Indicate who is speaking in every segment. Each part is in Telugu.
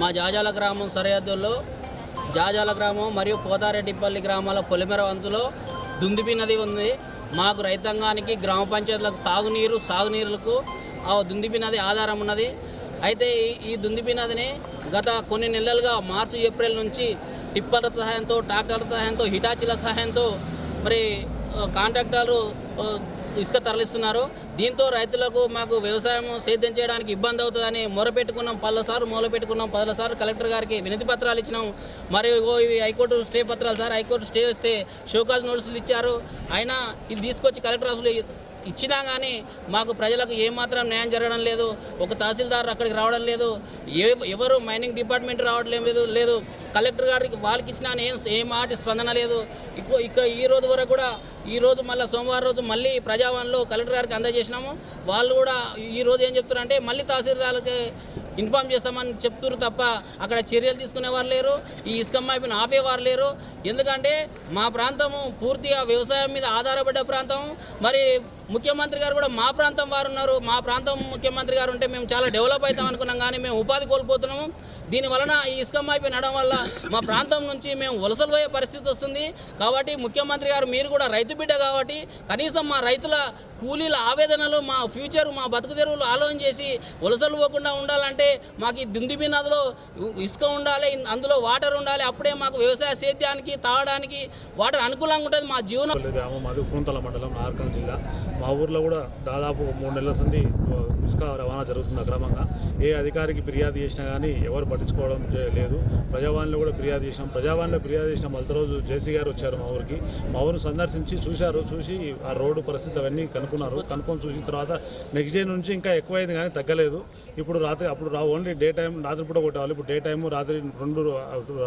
Speaker 1: మా జాజాల గ్రామం సరిహద్దుల్లో జాజాల గ్రామం మరియు పోతారెడ్డిపల్లి గ్రామాల పొలిమెర వంతులో దుందిపి నది ఉంది. మాకు రైతాంగానికి గ్రామ పంచాయతీలకు తాగునీరు సాగునీరులకు ఆ దుందిపి నది ఆధారం ఉన్నది. అయితే ఈ ఈ దుందిపి నదిని గత కొన్ని నెలలుగా మార్చి ఏప్రిల్ నుంచి టిప్పర్ల సహాయంతో ట్రాక్టర్ల సహాయంతో హిటాచీల సహాయంతో మరి కాంట్రాక్టర్లు ఇసుక తరలిస్తున్నారు. దీంతో రైతులకు మాకు వ్యవసాయం సేద్యం చేయడానికి ఇబ్బంది అవుతుందని మొరపెట్టుకున్నాం పలుసార్లు మొదలుపెట్టుకున్నాం పలుసార్లు కలెక్టర్ గారికి వినతి పత్రాలు ఇచ్చినాం. మరియు ఇవి హైకోర్టు స్టే పత్రాలు సార్ హైకోర్టు స్టే వస్తే షోకాజ్ నోటీసులు ఇచ్చారు. అయినా ఇది తీసుకొచ్చి కలెక్టర్ అసలు ఇచ్చినా కానీ మాకు ప్రజలకు ఏమాత్రం న్యాయం జరగడం లేదు. ఒక తహసీల్దార్ అక్కడికి రావడం లేదు. ఏ ఎవరు మైనింగ్ డిపార్ట్మెంట్ రావడం లేదు లేదు. కలెక్టర్ గారికి వాళ్ళకి ఇచ్చినా ఏం ఏ మాట స్పందన లేదు. ఇప్పుడు ఇక్కడ ఈ రోజు వరకు కూడా ఈ రోజు మళ్ళీ సోమవారం రోజు మళ్ళీ ప్రజావాణిలో కలెక్టర్ గారికి అందజేసినాము. వాళ్ళు కూడా ఈరోజు ఏం చెప్తున్నారంటే మళ్ళీ తహసీల్దార్కి ఇన్ఫామ్ చేస్తామని చెప్తున్నారు తప్ప అక్కడ చర్యలు తీసుకునేవారు లేరు ఈ ఇసుక మైపుని ఆపేవారు లేరు. ఎందుకంటే మా ప్రాంతము పూర్తిగా వ్యవసాయం మీద ఆధారపడ్డ ప్రాంతం. మరి ముఖ్యమంత్రి గారు కూడా మా ప్రాంతం వారు ఉన్నారు. మా ప్రాంతం ముఖ్యమంత్రి గారు ఉంటే మేము చాలా డెవలప్ అవుతాం అనుకున్నాం కానీ మేము ఉపాధి కోల్పోతున్నాము. దీని వలన ఈ ఇసుక అయిపోయినడం వల్ల మా ప్రాంతం నుంచి మేము వలసలు పోయే పరిస్థితి వస్తుంది. కాబట్టి ముఖ్యమంత్రి గారు మీరు కూడా రైతు బిడ్డ కాబట్టి కనీసం మా రైతుల కూలీల ఆవేదనలు మా ఫ్యూచర్ మా బతుకు తెరువులు ఆలోచన చేసి వలసలు పోకుండా ఉండాలంటే మాకు ఈ దుందిబి నదిలో ఇసుక ఉండాలి అందులో వాటర్ ఉండాలి. అప్పుడే మాకు వ్యవసాయ సేద్యానికి తాగడానికి వాటర్ అనుకూలంగా ఉంటుంది. మా జీవనం
Speaker 2: గ్రామం మాది కుంతల మండలం నార్కల్ జిల్లా. మా ఊర్లో కూడా దాదాపు మూడు నెలల సంది ఇసుక రవాణా జరుగుతుంది అక్రమంగా ఏ అధికారికి ఫిర్యాదు చేసినా కానీ ఎవరు పట్టించుకోవడం లేదు. ప్రజావాణిలో కూడా ఫిర్యాదు చేసినాం. ప్రజావాణిలో ఫిర్యాదు చేసిన. మొదటి రోజు జేసీ గారు వచ్చారు మా ఊరికి. మా ఊరిని సందర్శించి చూశారు. చూసి ఆ రోడ్డు పరిస్థితి అవన్నీ కనుక్కున్నారు. కనుక్కొని చూసిన తర్వాత నెక్స్ట్ డే నుంచి ఇంకా ఎక్కువైంది కానీ తగ్గలేదు. ఇప్పుడు రాత్రి అప్పుడు రా ఓన్లీ డే టైం రాత్రి పూట కొట్టేవాళ్ళు ఇప్పుడు డే టైము రాత్రి రెండు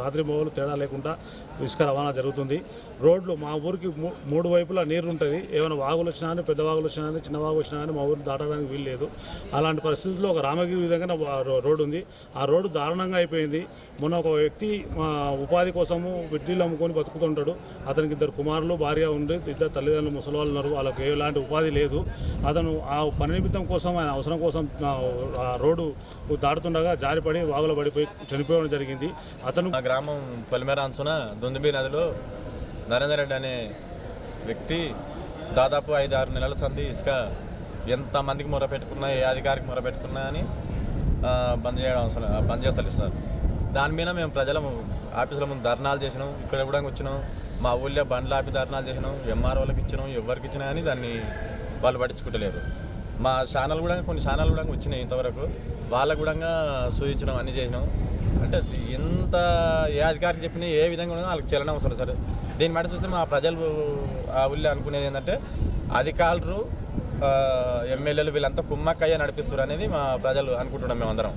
Speaker 2: రాత్రి మొగలు తేడా లేకుండా ఇసుక రవాణా జరుగుతుంది. రోడ్లు మా ఊరికి మూ- మూడు వైపులా నీరు ఉంటుంది. ఏమైనా వాగులు వచ్చినా కానీ పెద్ద వాగులు వచ్చినా కానీ చిన్న వాగు వచ్చినా కానీ మా ఊరు దాటడానికి వీలు లేదు అలాంటి పరిస్థితుల్లో ఒక రామగిరి విధంగా రోడ్డు ఉంది. ఆ రోడ్డు దారుణ దారుణంగా అయిపోయింది. మొన్న ఒక వ్యక్తి మా ఉపాధి కోసము విడ్డీలు అమ్ముకొని బతుకుతుంటాడు. అతనికి ఇద్దరు కుమారులు భార్య ఉండి ఇద్దరు తల్లిదండ్రులు ముసలి వాళ్ళు ఉన్నారు. వాళ్ళకి ఎలాంటి ఉపాధి లేదు. అతను ఆ పని నిమిత్తం కోసం ఆయన అవసరం కోసం ఆ, రోడ్డు దాటుతుండగా జారిపడి వాగులో పడిపోయి చనిపోవడం జరిగింది. అతను
Speaker 3: గ్రామం పొలిమేర అంచున దుందుబి నదిలో నరేందర్ రెడ్డి అనే వ్యక్తి దాదాపు ఐదు ఆరు నెలల సంది ఇసుక ఎంతమందికి మొర పెట్టుకున్నా ఏ అధికారికి మొర పెట్టుకున్నా అని బంద్ చేయడం అవసరం బంద్ చేస్తలేదు సార్. దాని మీద మేము ప్రజల ఆఫీసుల ముందు ధర్నాలు చేసినాం ఇక్కడ కూడా వచ్చినాం మా ఊళ్ళో బండ్లు ఆపి ధర్నాలు చేసినాం ఎంఆర్ఓలకు ఇచ్చినాం ఎవరికి ఇచ్చినా కానీ దాన్ని వాళ్ళు పట్టించుకుంటలేరు. మా ఛానల్ కూడా కొన్ని ఛానల్ కూడా వచ్చినాయి ఇంతవరకు. వాళ్ళకు కూడా సూచించడం అన్నీ చేసినాం. అంటే ఎంత ఏ అధికారికి చెప్పినా ఏ విధంగా వాళ్ళకి చెల్లడం అవసరం సార్. దీని మాట చూస్తే మా ప్రజలు ఆ ఊళ్ళో అనుకునేది ఏంటంటే అధికారులు ఎమ్మెల్యేలు వీళ్ళంతా కుమ్మక్కయ్య నడిపిస్తారు అనేది మా ప్రజలు అనుకుంటున్నాం మేమందరం.